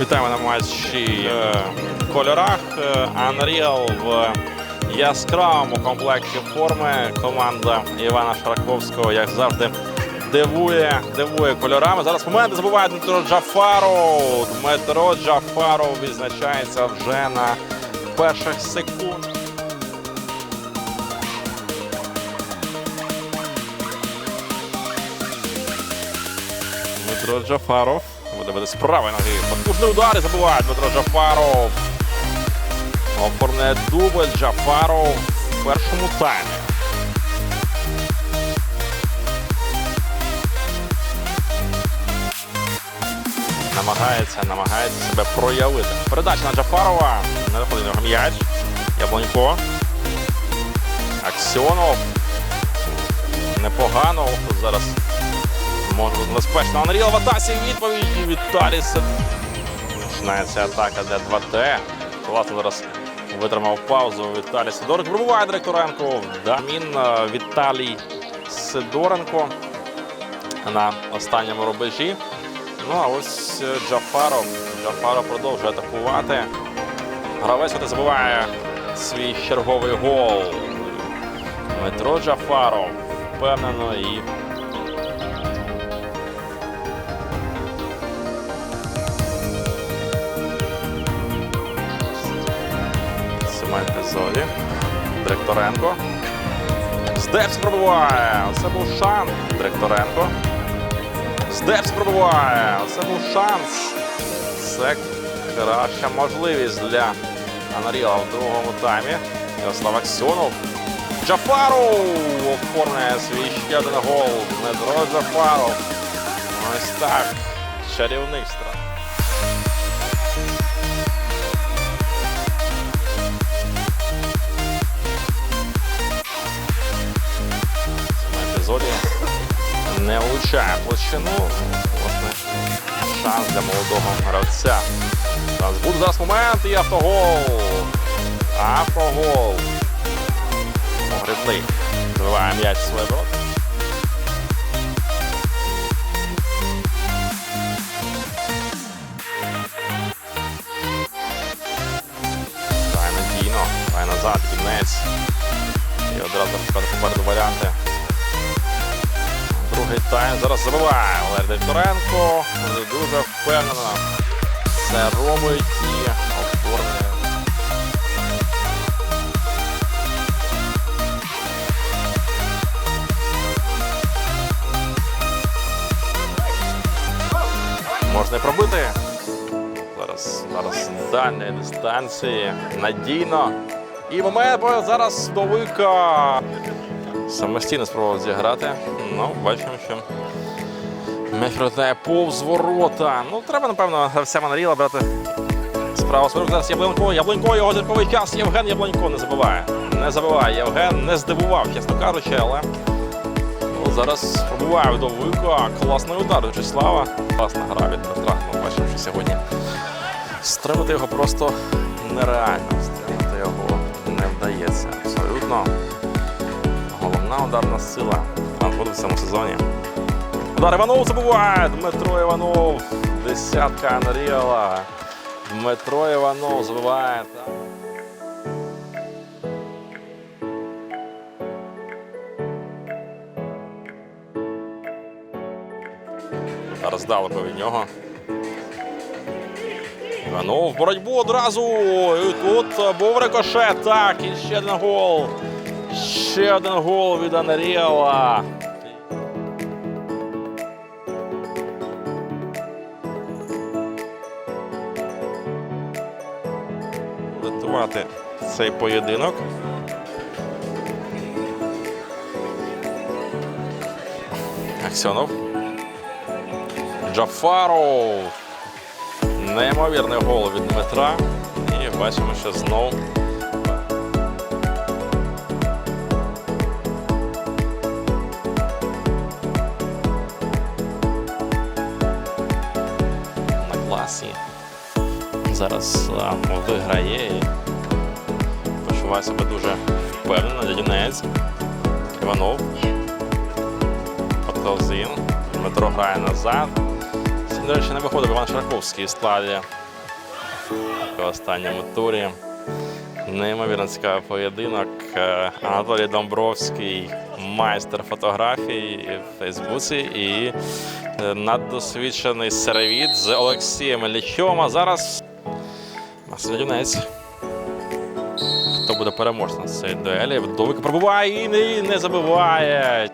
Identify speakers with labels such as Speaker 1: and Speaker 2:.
Speaker 1: Вітаємо на матчі е, в кольорах. Е, Unreal в яскравому комплекті форми. Команда Івана Шараковського, як завжди, дивує, дивує кольорами. Зараз момент забуває Дмитро Джафаров. Дмитро Джафаров відзначається вже на перших секунд. Дмитро Джафаров. Буде з правої ноги. Потужний удар і забуває Дмитро Джафаров. Оформляє дубль Джафаров в першому таймі. Намагається, намагається себе проявити. Передача на Джафарова. Не доходить до нього м'яч. Яблонько. Аксьонов. Непогано. Зараз може бути небезпечно. Анріал в атаці відповіді Віталій Сид. Починається атака для 2Т. Класно зараз витримав паузу Віталій Сидоренко. Пробуває Директоренко. Дамін е, Віталій Сидоренко на останньому рубежі. Ну а ось е, Джафаров. Джафаров продовжує атакувати. Гравець не забуває свій черговий гол. Дмитро Джафаров впевнено і епізоді. Директоренко. Здепс пробиває. Це був шанс. Директоренко. Здепс пробиває. Це був шанс. Це краща можливість для Анаріла в другому таймі. Ярослав Аксьонов. Джафаров оформляє свій ще один гол. Дмитро Джафаров. Ось так. Чарівний страх. Влучає площину. Власне, шанс для молодого гравця. Зараз буде зараз момент і автогол. Автогол. Погребний. Забиває м'яч своє ворота. Надійно. Грає назад, кінець. І одразу попереду варіанти. Другий зараз забиває Валерій Декторенко. Дуже впевнено. Це робить і оформлює. Можна і пробити. Зараз, зараз дальні дистанції. Надійно. І момент зараз Довика самостійно спробував зіграти. Ну, бачимо, що м'яч пролітає повз ворота. Ну, треба, напевно, гравця Манаріла брати справу свою. Зараз Яблонько, Яблонько, його зірковий час. Євген Яблонько не забиває. Не забиває. Євген не здивував, чесно кажучи, але ну, зараз пробуває Довика. Класний удар Вячеслава. Класна гра від Петра. Ми бачимо, що сьогодні стримати його просто нереально. Ударна сила надходить в цьому сезоні. Удар Іванов забуває. Дмитро Іванов. Десятка Анріала. Дмитро Іванов забиває. Зараз далеко від нього. Іванов боротьбу одразу. І тут був рикошет. Так, і ще один гол. Ще один гол від Анаріала. Рятувати цей поєдинок. Аксьонов. Джафаров. Неймовірний гол від Дмитра. І бачимо, що знову Зараз виграє і почуває себе дуже впевнено. Дядюнець. Іванов. Подкалзин. Дмитро грає назад. Сьогодні, до речі, не виходив Іван Шраковський в складі в останньому турі. Неймовірно цікавий поєдинок. Е, Анатолій Домбровський, майстер фотографій в Фейсбуці і е, наддосвідчений сервіт з Олексієм Лічовим. А зараз Василь Юнець. Хто буде переможцем з цієї дуелі? Довик пробуває і не, не.